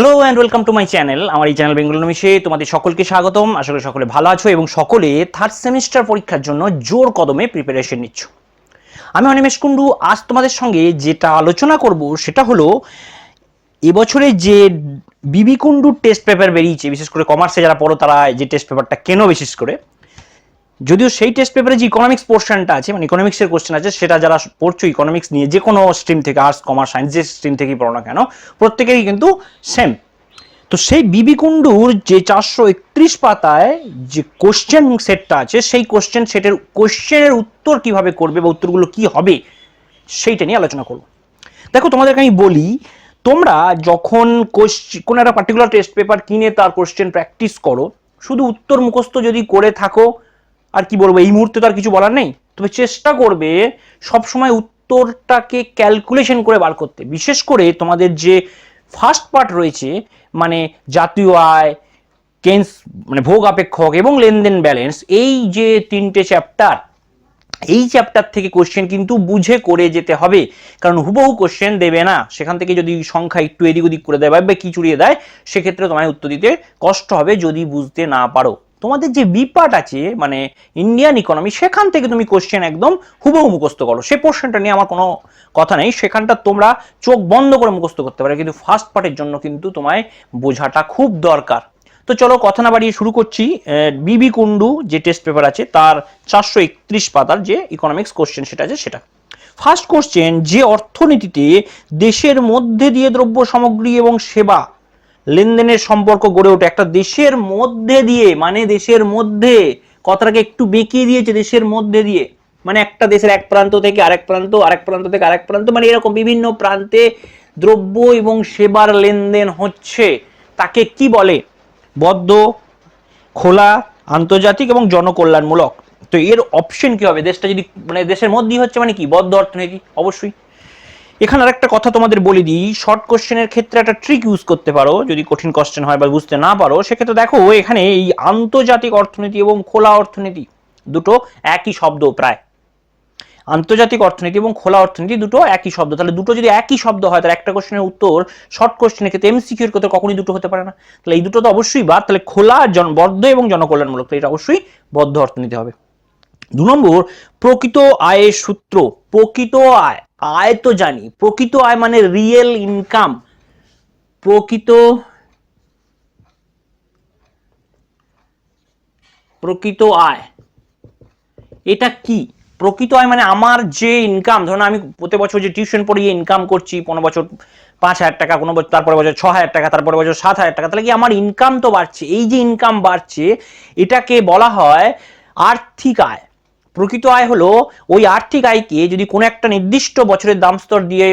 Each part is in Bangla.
Hello and welcome to my channel আমার এই চ্যানেল বেঙ্গল নিমিশে তোমাদের সকলকে স্বাগতম। আশা করি সকলে ভালো আছো এবং সকলে থার্ড সেমিস্টার পরীক্ষার জন্য জোর কদমে প্রিপারেশন নিচ্ছ। আমি অনিমেষ কুণ্ডু। আজ তোমাদের সঙ্গে যেটা আলোচনা করব সেটা হলো, এবছরে যে বিবি কুণ্ডুর টেস্ট পেপার বেরিয়েছে, বিশেষ করে কমার্সে যারা পড়ো তারা যে টেস্ট পেপারটা কেন বিশেষ করে যদিও সেই টেস্ট পেপারে যে ইকোনমিক্স পোর্শনটা আছে মানে ইকোনমিক্সের কোশ্চেন আছে, সেটা যারা পড়ছো ইকোনমিক্স নিয়ে, যে কোনো স্ট্রিম থেকে আর্টস কমার্স সায়েন্স যে স্ট্রিম থেকেই পড়ো না কেন, প্রত্যেকেরই কিন্তু সেম তো সেই বিবি কুণ্ডুর যে চারশো একত্রিশ পাতায় যে কোশ্চেন সেটটা আছে, সেই কোশ্চেন সেটের কোশ্চেনের উত্তর কীভাবে করবে বা উত্তরগুলো কি হবে, সেইটা নিয়ে আলোচনা করব। দেখো, তোমাদেরকে আমি বলি, তোমরা যখন কোনো একটা পার্টিকুলার টেস্ট পেপার কিনে তার কোশ্চেন প্র্যাকটিস করো, শুধু উত্তর মুখস্থ যদি করে থাকো আর কি বলব, এই মুহূর্তে তো আর কিছু বলার নেই। তবে চেষ্টা করবে সবসময় উত্তরটাকে ক্যালকুলেশন করে বার করতে। বিশেষ করে তোমাদের যে ফার্স্ট পার্ট রয়েছে মানে জাতীয় আয় কেন্স মানে ভোগ আপেক্ষক এবং লেনদেন ব্যালেন্স এই যে তিনটে চ্যাপ্টার এই চ্যাপ্টার থেকে কোশ্চেন কিন্তু বুঝে করে যেতে হবে। কারণ হুবহু কোশ্চেন দেবে না। সেখান থেকে যদি সংখ্যা একটু এদিক ওদিক করে দেয় বা কি চুরিয়ে দেয়, সেক্ষেত্রে তোমায় উত্তর দিতে কষ্ট হবে যদি বুঝতে না পারো। তোমাদের যে বিপার্ট আছে মানে ইন্ডিয়ান ইকোনমি সেখান থেকে তুমি কোশ্চেন একদম হুবহু মুখস্থ করো। সে পোর্শনটা নিয়ে আমার কোনো কথা নেই। সেখানটা তোমরা চোখ বন্ধ করে মুখস্থ করতে পারো। কিন্তু ফার্স্ট পার্টের জন্য কিন্তু তোমায় বোঝাটা খুব দরকার। তো চলো কথা না বাড়িয়ে শুরু করছি। বিবি কুন্ডু যে টেস্ট পেপার আছে, তার চারশো একত্রিশ পাতার যে ইকোনমিক্স কোশ্চেন সেটা আছে, সেটা। ফার্স্ট কোশ্চেন যে অর্থনীতিতে দেশের মধ্যে দিয়ে দ্রব্য সামগ্রী এবং সেবা লেনদেনের সম্পর্ক গড়ে ওঠে। একটা দেশের মধ্যে দিয়ে মানে দেশের মধ্যে, কথাটাকে একটু বেঁকিয়ে দিয়েছে দেশের মধ্যে দিয়ে। মানে একটা দেশের এক প্রান্ত থেকে আরেক প্রান্ত আরেক প্রান্ত থেকে আরেক প্রান্ত মানে এরকম বিভিন্ন প্রান্তে দ্রব্য এবং সেবার লেনদেন হচ্ছে। তাকে কি বলে? বদ্ধ, খোলা, আন্তর্জাতিক এবং জনকল্যাণমূলক। তো এর অপশন কি হবে? দেশটা যদি মানে দেশের মধ্যেই হচ্ছে মানে কি? বদ্ধ অর্থনীতি, অবশ্যই। এখানে আর একটা কথা তোমাদের বলে দিই শর্ট কোশ্চেনের ক্ষেত্রে একটা ট্রিক ইউজ করতে পারো, যদি কঠিন কোশ্চেন হয় বা বুঝতে না পারো, সেক্ষেত্রে দেখো এখানে এই আন্তর্জাতিক অর্থনীতি এবং খোলা অর্থনীতি দুটো একই শব্দ প্রায়। আন্তর্জাতিক অর্থনীতি এবং খোলা অর্থনীতি দুটো একই শব্দ। তাহলে দুটো যদি একই শব্দ হয়, তাহলে একটা কোশ্চেনের উত্তর শর্ট কোশ্চেনের ক্ষেত্রে এমসিকিউর ক্ষেত্রে কখনই দুটো হতে পারে না। তাহলে এই দুটো তো অবশ্যই বাদ তাহলে খোলা জন, বদ্ধ এবং জনকল্যাণমূলক তো এটা অবশ্যই বদ্ধ অর্থনীতি হবে। দু নম্বর, প্রকৃত আয়ের সূত্র, প্রকৃত আয়। আয় তো জানি, প্রকৃত আয় মানে রিয়েল ইনকাম প্রকৃত প্রকৃত আয়। এটা কি? প্রকৃত আয় মানে আমার যে ইনকাম ধরুন আমি প্রতি বছর যে টিউশন পড়িয়ে ইনকাম করছি, পনেরো বছর পাঁচ হাজার টাকা, কোনো বছর তারপরে বছর ছ হাজার টাকা, তারপরে বছর সাত হাজার টাকা, তাহলে কি আমার ইনকাম তো বাড়ছে? এই যে ইনকাম বাড়ছে, এটাকে বলা হয় আর্থিক আয়। প্রকৃত আয় হলো ওই আর্থিক আয়কে যদি কোনো একটা নির্দিষ্ট বছরের দাম স্তর দিয়ে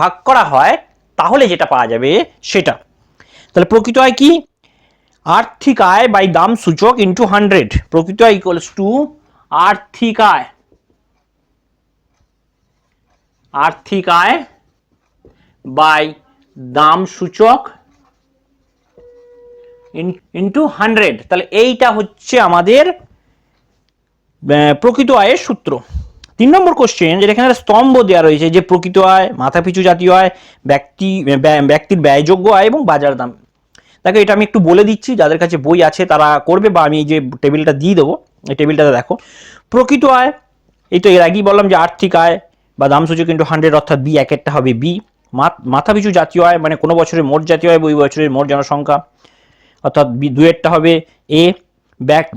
ভাগ করা হয়, তাহলে যেটা পাওয়া যাবে সেটা। তাহলে প্রকৃত আয় কি? আর্থিক আয় বাই দাম সূচক ইন্টু হান্ড্রেড প্রকৃত আয় ইকুয়ালস টু আর্থিক আয়। আর্থিক আয় বাই দাম সূচক ইন্টু হান্ড্রেড তাহলে এইটা হচ্ছে আমাদের প্রকৃত আয়ের সূত্র। তিন নম্বর কোশ্চেন যেটা এখানে স্তম্ভ দেওয়া রয়েছে, যে প্রকৃত আয়, মাথাপিছু জাতীয় আয়, ব্যক্তি ব্যক্তির ব্যয়যোগ্য আয় এবং বাজার দাম। দেখো, এটা আমি একটু বলে দিচ্ছি, যাদের কাছে বই আছে তারা করবে বা আমি এই যে টেবিলটা দিয়ে দেবো, এই টেবিলটাতে দেখো। প্রকৃত আয়, এই তো এর আগেই বললাম যে আর্থিক আয় বা দাম সূচক কিন্তু হান্ড্রেড অর্থাৎ বি এক একটা হবে বি মাথাপিছু জাতীয় আয় মানে কোনো বছরের মোট জাতীয় আয় ওই বছরের মোট জনসংখ্যা, অর্থাৎ বি দুয়েরটা হবে এ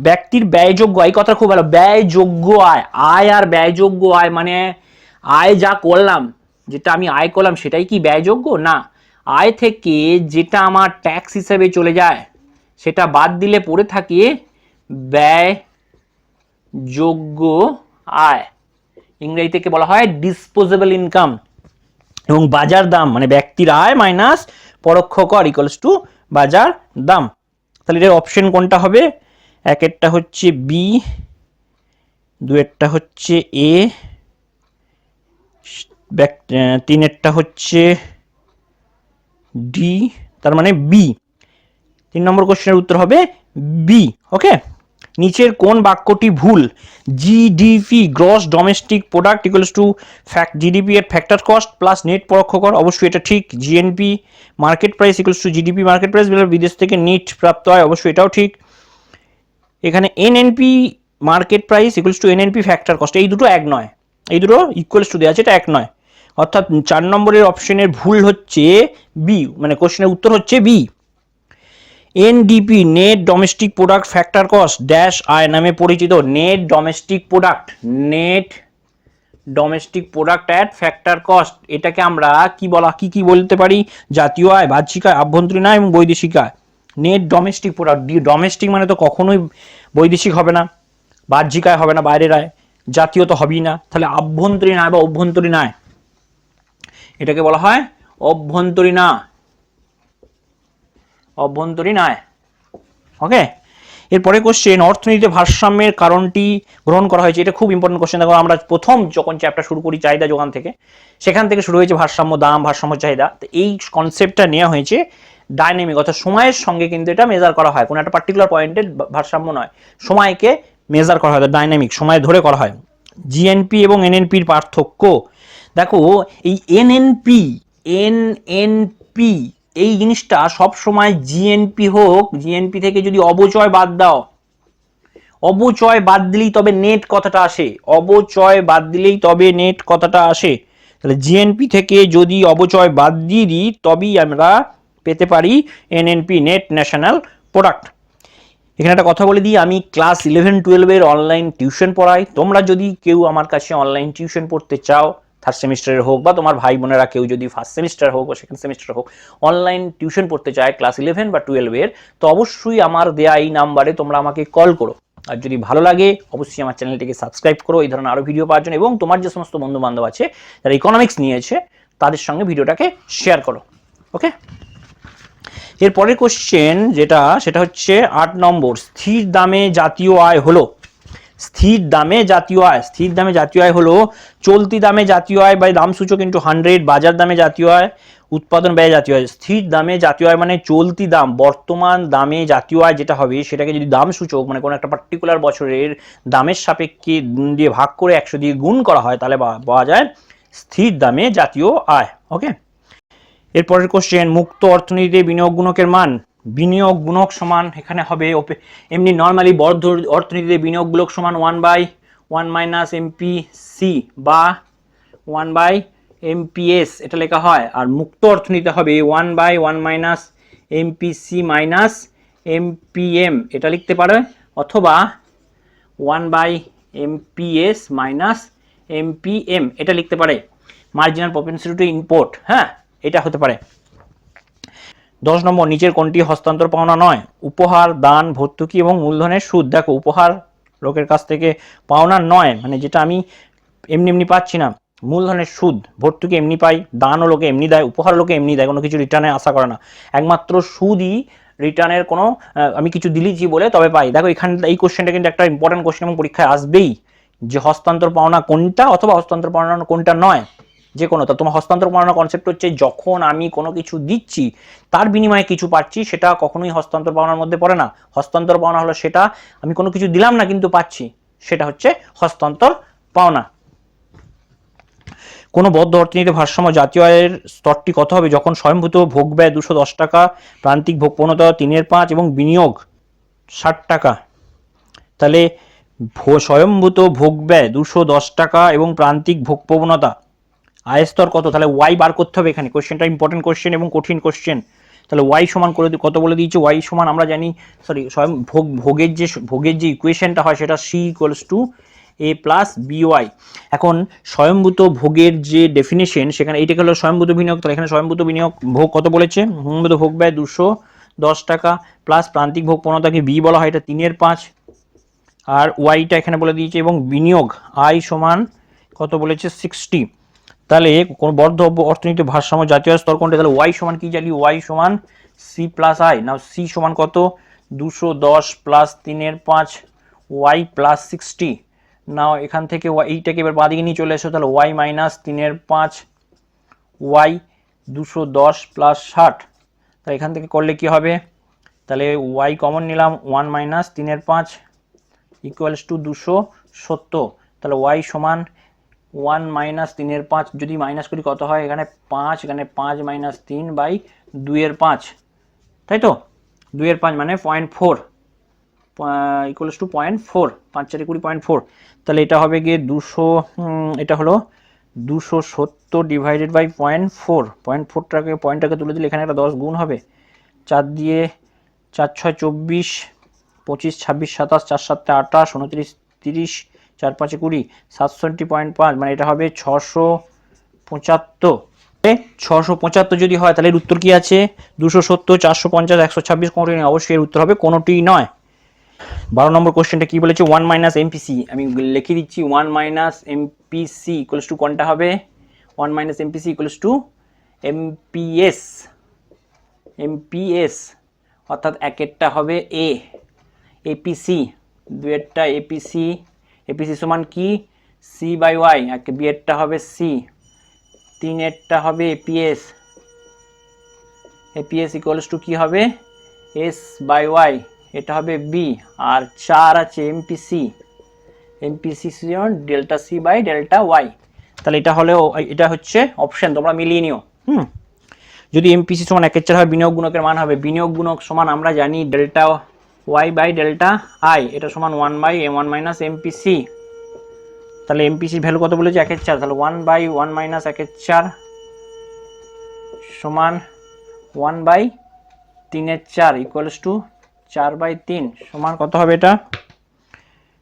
ব্যক্তির ব্যয়যোগ্য, এই কথা খুব ভালো, ব্যয়যোগ্য আয় আয় আর ব্যয়যোগ্য আয় মানে আয় যা করলাম, যেটা আমি আয় করলাম, সেটাই কি ব্যয়যোগ্য? না, আয় থেকে যেটা আমার ট্যাক্স হিসেবে চলে যায়, সেটা বাদ দিলে পড়ে থাকে ব্যয়যোগ্য আয়। ইংরেজি থেকে বলা হয়? ডিসপোজেবল ইনকাম এবং বাজার দাম মানে ব্যক্তির আয় মাইনাস পরোক্ষ কর ইকুয়ালস টু বাজার দাম। তাহলে এটার অপশন কোনটা হবে? একেরটা হচ্ছে বি, দুয়েরটা হচ্ছে এ তিনেরটা হচ্ছে ডি, তার মানে বি। তিন নম্বর কোশ্চেনের উত্তর হবে বি, ওকে? নিচের কোন বাক্যটি ভুল? GDP, gross, domestic product equals to fact GDP এর ফ্যাক্টর কস্ট প্লাস নেট পরোক্ষ কর, অবশ্যই এটা ঠিক। GNP market price equals to GDP market price বিদেশ থেকে নিট প্রাপ্ত হয়, অবশ্যই এটাও ঠিক। এখানে NNP market price equals to NNP factor cost এই দুটো এক নয়। এই দুটো ইকুয়ালস টু দেওয়া আছে, এটা এক নয়। অর্থাৎ চার নম্বরের অপশনের ভুল হচ্ছে বি মানে কোশ্চেনের উত্তর হচ্ছে B NDP net domestic product factor cost dash আয় নামে পরিচিত net domestic product net domestic product at factor cost এটাকে আমরা কি বলা, কি কি বলতে পারি? জাতীয় আয়, বাহ্যিক আয়, আভ্যন্তরীণ আয় এবং বৈদেশিক আয়। নেট ডোমেস্টিক প্রোডাক্ট ডোমেস্টিক মানে তো কখনোই বৈদেশিক হবে না বাহ্যিক আয় হবে না, বাইরের আয়, জাতীয় তো হবেই না, তাহলে আভ্যন্তরীণ আয় বা অভ্যন্তরীণ আয়, এটাকে বলা হয় অভ্যন্তরীণ আয় অভ্যন্তরীণ আয় ওকে এরপরে কোশ্চেন অর্থনীতিতে ভারসাম্যের কারণটি গ্রহণ করা হয়েছে, এটা খুব ইম্পর্টেন্ট কোশ্চেন দেখো আমরা প্রথম যখন চ্যাপ্টার শুরু করি চাহিদা যোগান থেকে, সেখান থেকে শুরু হয়েছে ভারসাম্য, দাম, ভারসাম্য, চাহিদা, তো এই কনসেপ্টটা নেওয়া হয়েছে ডাইনামিক অর্থাৎ সময়ের সঙ্গে কিন্তু এটা মেজার করা হয়। কোনো একটা পার্টিকুলার পয়েন্টের ভারসাম্য নয়। সময়কে মেজার করা হয় ডাইনামিক সময় ধরে করা হয়। জিএনপি এবং এনএনপির পার্থক্য। দেখো, এই এনএনপি এনএনপি এই জিনিসটা সব সময় জিএনপি হোক জিএনপি থেকে যদি অবচয় বাদ দাও, অবচয় বাদ দিলেই তবে নেট কথাটা আসে। অবচয় বাদ দিলেই তবে নেট কথাটা আসে। তাহলে জিএনপি থেকে যদি অবচয় বাদ দিয়ে দিই, তবেই আমরা পেতে পারি এনএনপি নেট ন্যাশনাল প্রোডাক্ট এখানে একটা কথা বলে দিই, আমি ক্লাস ইলেভেন টুয়েলভের অনলাইন টিউশন পড়াই। তোমরা যদি কেউ আমার কাছে অনলাইন টিউশন পড়তে চাও থার্ড সেমিস্টারের হোক বা তোমার ভাই বোনেরা কেউ যদি ফার্স্ট সেমিস্টার হোক বা সেকেন্ড সেমিস্টার হোক অনলাইন টিউশন পড়তে চায় ক্লাস ইলেভেন বা টুয়েলভের তো অবশ্যই আমার দেয়া এই নাম্বারে তোমরা আমাকে কল করো। আর যদি ভালো লাগে, অবশ্যই আমার চ্যানেলটিকে সাবস্ক্রাইব করো, এই ধরনের আরও ভিডিও পাওয়ার জন্য। এবং তোমার যে সমস্ত বন্ধু বান্ধব আছে, যারা ইকোনমিক্স নিয়েছে, তাদের সঙ্গে ভিডিওটাকে শেয়ার করো। ওকে এর পরের কোশ্চেন যেটা, সেটা হচ্ছে আট নম্বর, স্থির দামে জাতীয় আয় হলো। স্থির দামে জাতীয় আয়, স্থির দামে জাতীয় আয় হলো চলতি দামে জাতীয় আয় বা দাম সূচক ইন্টু হান্ড্রেড বাজার দামে জাতীয় আয়, উৎপাদন ব্যয় জাতীয় আয়। স্থির দামে জাতীয় আয় মানে চলতি দাম, বর্তমান দামে জাতীয় আয় যেটা হবে, সেটাকে যদি দাম সূচক মানে কোনো একটা পার্টিকুলার বছরের দামের সাপেক্ষে দিয়ে ভাগ করে একশো দিয়ে গুণ করা হয়, তাহলে পাওয়া যায় স্থির দামে জাতীয় আয় ওকে এরপরের কোশ্চেন মুক্ত অর্থনীতিতে বিনিয়োগ গুণকের মান। বিনিয়োগ গুণক সমান এখানে হবে এমনি নর্মালি বর্ধ অর্থনীতিতে বিনিয়োগ গুণক সমান one by one minus MP C বা ওয়ান বাই এমপিএস এটা লেখা হয়। আর মুক্ত অর্থনীতিতে হবে one by one minus MPC minus MPM এটা লিখতে পারে। অথবা one by MPS minus MPM এটা লিখতে পারে। মার্জিনাল প্রপেন্সিটি টু ইম্পোর্ট হ্যাঁ? এটা হতে পারে। দশ নম্বর, নিচের কোনটি হস্তান্তর পাওনা নয়? উপহার, দান, ভর্তুকি এবং মূলধনের সুদ। দেখো, উপহার লোকের কাছ থেকে পাওনা নয় মানে যেটা আমি এমনি এমনি পাচ্ছি না। মূলধনের সুদ, ভর্তুকি এমনি পাই, দানও লোকে এমনি দেয়, উপহার লোকে এমনি দেয়, কোনো কিছু রিটার্নে আশা করে না। একমাত্র সুদই রিটার্নের কোনো আমি কিছু দিলিছি বলে তবে পাই। দেখো, এখানে, এই কোশ্চেনটা কিন্তু একটা ইম্পর্টেন্ট কোশ্চেন এবং পরীক্ষায় আসবেই। যে হস্তান্তর পাওনা কোনটা অথবা হস্তান্তর পাওনা কোনটা নয়। যে কোনো, তা তোমার হস্তান্তর পাওনার কনসেপ্ট হচ্ছে যখন আমি কোনো কিছু দিচ্ছি, তার বিনিময়ে কিছু পাচ্ছি, সেটা কখনোই হস্তান্তর পাওনার মধ্যে পড়ে না। হস্তান্তর পাওনা হলো সেটা আমি কোনো কিছু দিলাম না কিন্তু পাচ্ছি, সেটা হচ্ছে হস্তান্তর পাওনা। কোনো বদ্ধ অর্থনীতি ভারসাম্য জাতীয় আয়ের স্তরটি কত হবে? যখন স্বয়ংভূত ভোগ ব্যয় দুশো দশ টাকা, প্রান্তিক ভোগ প্রণতা তিনের পাঁচ এবং বিনিয়োগ ষাট টাকা। তাহলে স্বয়ংভূত ভোগ ব্যয় দুশো দশ টাকা এবং প্রান্তিক ভোগ প্রবণতা আয় স্তর কত? তাহলে ওয়াই বার করতে হবে এখানে। কোশ্চেনটা ইম্পর্টেন্ট কোশ্চেন এবং কঠিন কোশ্চেন তাহলে ওয়াই সমান করে কত বলে দিয়েছে? ওয়াই সমান আমরা জানি সরি স্বয়ং ভোগ, ভোগের যে ভোগের যে ইকুয়েশনটা হয় সেটা C equals to A plus B Y এখন স্বয়ংভূত ভোগের যে ডেফিনেশন সেখানে এইটাকে হলো স্বয়ংভূত বিনিয়োগ। তাহলে এখানে স্বয়ংভূত বিনিয়োগ ভোগ কত বলেছে? স্বয়ংভূত ভোগ ব্যয় দুশো দশ টাকা প্লাস প্রান্তিক ভোগ পণ্যতাকে বি বলা হয়, এটা তিনের পাঁচ। আর ওয়াইটা এখানে বলে দিয়েছে এবং বিনিয়োগ আই সমান কত বলেছে? সিক্সটি তাহলে কোনো বদ্ধ অর্থনীতি ভারসাম্য জাতীয় স্তর কোনটা? তাহলে ওয়াই সমান কি জানি? ওয়াই সমান সি প্লাস আই না সি সমান কত? দুশো দশ প্লাস তিনের পাঁচ ওয়াই প্লাস সিক্সটি না এখান থেকে ওয়াই এইটাকে এবার বাদিকে নিয়ে চলে এসো, তাহলে ওয়াই মাইনাস তিনের পাঁচ ওয়াই দুশো দশ প্লাস ষাট. তাহলে এখান থেকে করলে কি হবে? তাহলে ওয়াই কমন নিলাম ওয়ান মাইনাস তিনের পাঁচ ইকুয়ালস টু দুশো সত্তর. তাহলে ওয়াই সমান ওয়ান মাইনাস তিনের পাঁচ, যদি মাইনাস করি কত হয়? এখানে পাঁচ এখানে পাঁচ মাইনাস তিন বাই দুইয়ের পাঁচ। তাই তো? দুইয়ের পাঁচ মানে point four equals to point four পাঁচ চারি কুড়ি পয়েন্ট ফোর তাহলে এটা হবে গিয়ে দুশো এটা হলো দুশো সত্তর divided by point four point ফোরটাকে পয়েন্টটাকে তুলে দিলে এখানে একটা দশ গুণ হবে। চার দিয়ে চার ছয় চব্বিশ, পঁচিশ, ছাব্বিশ, সাতাশ, চার সাতটা আঠাশ, উনত্রিশ, তিরিশ চার পাঁচে কুড়ি, সাতষট্টি পয়েন্ট পাঁচ মানে এটা হবে ছশো পঁচাত্তর। ছশো পঁচাত্তর যদি হয়, তাহলে এর উত্তর কি আছে? দুশো সত্তর, চারশো পঞ্চাশ, একশো ছাব্বিশ কোনোটি নেই অবশ্যই এর উত্তর হবে কোনোটি নয়। বারো নম্বর কোশ্চেনটা কি বলেছে? ওয়ান মাইনাস এমপিসি আমি লিখে দিচ্ছি one minus MPC equals to কোনটা হবে? One minus MPC equals to MPS MPS অর্থাৎ একেরটা হবে এ এপিসি দুয়েরটা এপিসি এপিসি সমান কি? সি বাই ওয়াই এক বিয়েরটা হবে সি তিনেরটা হবে এপিএস এপিএস ইকুয়ালস টু কী হবে? এস বাই ওয়াই এটা হবে বি আর চার আছে MPC MPC delta C by delta Y তাহলে এটা হলে এটা হচ্ছে অপশন তোমরা মিলিয়ে নিও, হুম? যদি এমপিসি সমান একের চার হয়, বিনিয়োগ গুণকের মান হবে। বিনিয়োগ গুণক সমান আমরা জানি delta Y by delta I এটা সমান one by M one minus MPC তাহলে এমপিসির ভ্যালু কত বলেছে? একের চার। তাহলে ওয়ান বাই ওয়ান মাইনাস একের চার সমান ওয়ান বাই তিনের চার ইকুয়ালস টু চার বাই তিন। সমান কত হবে এটা?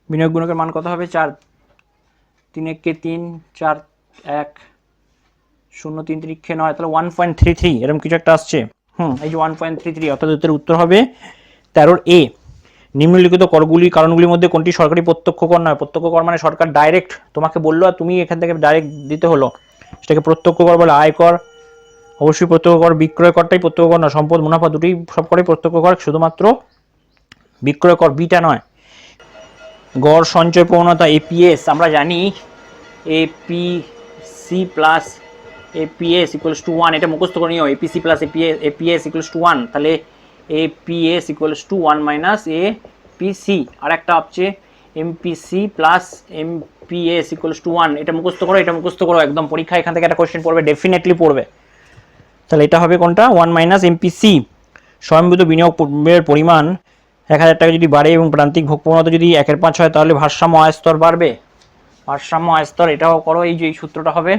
বিনিয়োগ গুণকের মান কত হবে? চার। তিন একে তিন, চার, এক, শূন্য, তিন তিরিক্ষে নয়। তাহলে ওয়ান পয়েন্ট থ্রি থ্রি এরকম কিছু একটা আসছে। হুম, এই যে ওয়ান পয়েন্ট থ্রি থ্রি অর্থাৎ উত্তর হবে তেরোর এ, নিম্নলিখিত করগুলির কারণগুলির মধ্যে কোনটি সরকারি প্রত্যক্ষ কর নয়? প্রত্যক্ষ কর মানে সরকার ডাইরেক্ট তোমাকে বলল আর তুমি এখান থেকে ডাইরেক্ট দিতে হলো। সেটাকে প্রত্যক্ষ কর বলে আয়কর অবশ্যই প্রত্যক্ষ কর, বিক্রয় করটাই প্রত্যক্ষ কর নয়। সম্পদ, মুনাফা দুটোই সব করেই প্রত্যক্ষ কর, শুধুমাত্র বিক্রয় কর, বিটা নয়। গড়, সঞ্চয়, প্রবণতা এপিএস আমরা জানি APC plus APS equals to one এটা মুখস্থ করে APC plus APS APS equals to one তাহলে APS equals to one minus APC আর একটা হচ্ছে MPC plus MPS equals to one এটা মুখস্থ করো, এটা মুখস্থ করো, একদম পরীক্ষা এখান থেকে একটা কোয়েশ্চেন পড়বে ডেফিনেটলি পড়বে। তাহলে এটা হবে কোনটা? ওয়ান মাইনাস এমপিসি স্বয়ংভূত বিনিয়োগের পরিমাণ এক হাজার টাকা যদি বাড়ে এবং প্রান্তিক ভোগ যদি একের পাঁচ হয়, তাহলে ভারসাম্য আয়স্তর বাড়বে। ভারসাম্য আয়স্তর, এটাও করো, এই যে এই সূত্রটা হবে।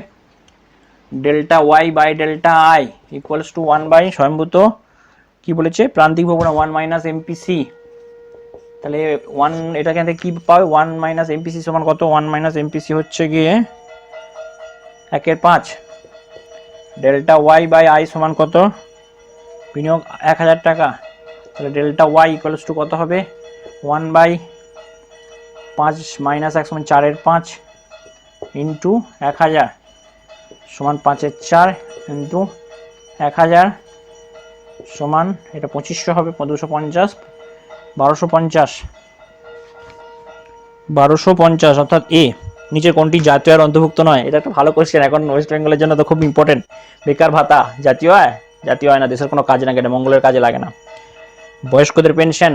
Delta Y by delta I equals to one by স্বয়ংভূত কি বলেছে? প্রান্তিক ভোগ ওয়ান মাইনাস এমপিসি তাহলে ওয়ান এটা এখান কী পাবে? ওয়ান মাইনাস এমপিসি সমান কত? ওয়ান মাইনাস এমপিসি হচ্ছে গিয়ে একের পাঁচ। ডেল্টা ওয়াই বাই আই সমান কত? বিনিয়োগ এক হাজার টাকা। তাহলে ডেল্টা ওয়াই ইকুয়ালস টু কত হবে? ওয়ান বাই পাঁচ মাইনাস এক সমান চারের পাঁচ ইন্টু এক হাজার। সমান পাঁচের চার ইন্টু এক হাজার। সমান, এটা পঁচিশশো হবে দুশো পঞ্চাশ, বারোশো পঞ্চাশ। বারোশো পঞ্চাশ, অর্থাৎ এ নিচের কোনটি জাতীয় আর অন্তর্ভুক্ত নয়? এটা একটা ভালো কোয়েশ্চেন এখন ওয়েস্ট বেঙ্গলের জন্য তো খুব ইম্পর্টেন্ট বেকার ভাতা, জাতীয় আয় জাতীয় আয় না, দেশের কোনো কাজে লাগে না, মঙ্গলের কাজে লাগে না। বয়স্কদের পেনশন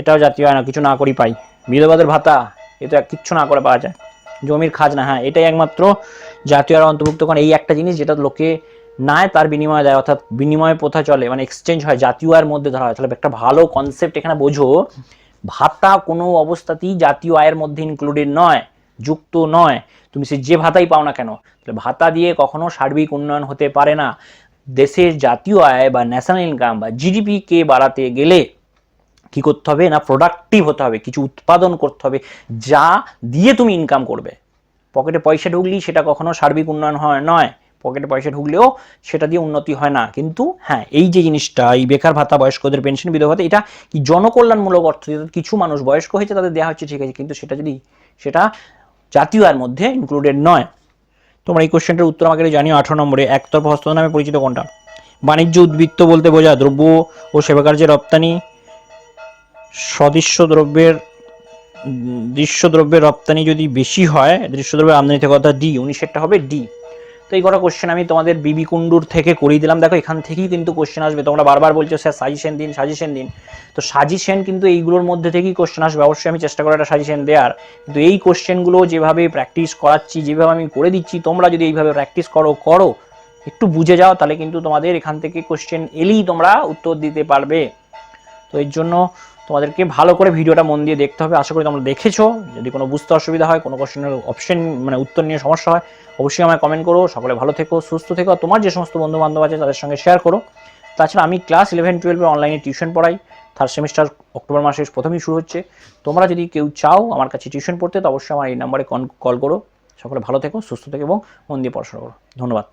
এটাও জাতীয় আয় না, কিছু না করি পাই। বিধবাদের ভাতা এটা কিচ্ছু না করে পাওয়া যায়। জমির খাজনা হ্যাঁ এটাই একমাত্র জাতীয় আর অন্তর্ভুক্ত। কারণ এই একটা জিনিস, যেটা লোকে নেয় তার বিনিময়ে দেয়, অর্থাৎ বিনিময় প্রথা চলে মানে এক্সচেঞ্জ হয় জাতীয় আয়ের মধ্যে ধরা হয়। তাহলে একটা ভালো কনসেপ্ট এখানে বোঝো, ভাতা কোনো অবস্থাতেই জাতীয় আয়ের মধ্যে ইনক্লুডেড নয়, যুক্ত নয়। তুমি সে যে ভাতাই পাও না কেন, তাহলে ভাতা দিয়ে কখনো সার্বিক উন্নয়ন হতে পারে না। দেশের জাতীয় আয় বা ন্যাশনাল ইনকাম বা জিডিপি কে বাড়াতে গেলে কি করতে হবে না প্রোডাক্টিভ হতে হবে, কিছু উৎপাদন করতে হবে, যা দিয়ে তুমি ইনকাম করবে। পকেটে পয়সা ঢুকলেই সেটা কখনো সার্বিক উন্নয়ন হয় নয়। পকেটে পয়সা ঢুকলেও সেটা দিয়ে উন্নতি হয় না। কিন্তু হ্যাঁ এই যে জিনিসটা, এই বেকার ভাতা, বয়স্কদের পেনশন বিধবা ভাতা, এটা কি জনকল্যাণমূলক অর্থ? কিছু মানুষ বয়স্ক হয়েছে, তাদের দেওয়া হচ্ছে, ঠিক আছে, কিন্তু সেটা যদি, সেটা জাতীয় আয়ের মধ্যে ইনক্লুডেড নয়। তোমরা এই কোশ্চেনটার উত্তর আমাকে জানিও আঠারো নম্বরে। একতরফা হস্ত নামে পরিচিত কোনটা? বাণিজ্য, উদ্বৃত্ত বলতে বোঝা, দ্রব্য ও সেবাকার্যের রপ্তানি, সদৃশ্য দ্রব্যের দৃশ্য দ্রব্যের রপ্তানি যদি বেশি হয়, দৃশ্য দ্রব্যের আমদানি থেকে কথা ডি উনিশেরটা হবে ডি তো এই কটা কোশ্চেন আমি তোমাদের বিবি কুন্ডুর থেকে করিয়ে দিলাম। দেখো, এখান থেকেই কিন্তু কোশ্চেন আসবে। তোমরা বারবার বলছো, স্যার সাজেশন দিন সাজেশন দিন। তো সাজেশন কিন্তু এইগুলোর মধ্যে থেকেই কোশ্চেন আসবে। অবশ্যই আমি চেষ্টা করি একটা সাজেশন দেওয়ার। কিন্তু এই কোশ্চেনগুলো যেভাবে প্র্যাকটিস করাচ্ছি, যেভাবে আমি করে দিচ্ছি, তোমরা যদি এইভাবে প্র্যাকটিস করো করো। একটু বুঝে যাও, তাহলে কিন্তু তোমাদের এখান থেকে কোশ্চেন এলেই তোমরা উত্তর দিতে পারবে। তো এর জন্য তোমাদেরকে ভালো করে ভিডিওটা মন দিয়ে দেখতে হবে। আশা করি তোমরা দেখেছ। যদি কোনো বুঝতে অসুবিধা হয়, কোনো কোশ্চেনের অপশন মানে উত্তর নিয়ে সমস্যা হয়, অবশ্যই আমায় কমেন্ট করো। সকলে ভালো থেকো, সুস্থ থেকো, আর তোমার যে সমস্ত বন্ধু বান্ধব আছে, তাদের সঙ্গে শেয়ার করো। তাছাড়া আমি ক্লাস ইলেভেন টুয়েলভে অনলাইনে টিউশন পড়াই। থার্ড সেমিস্টার অক্টোবর মাসের প্রথমেই শুরু হচ্ছে। তোমরা যদি কেউ চাও আমার কাছে টিউশন পড়তে, তো অবশ্যই আমার এই নাম্বারে কল করো। সকলে ভালো থেকো, সুস্থ থেকো এবং মন দিয়ে পড়াশোনা করো। ধন্যবাদ।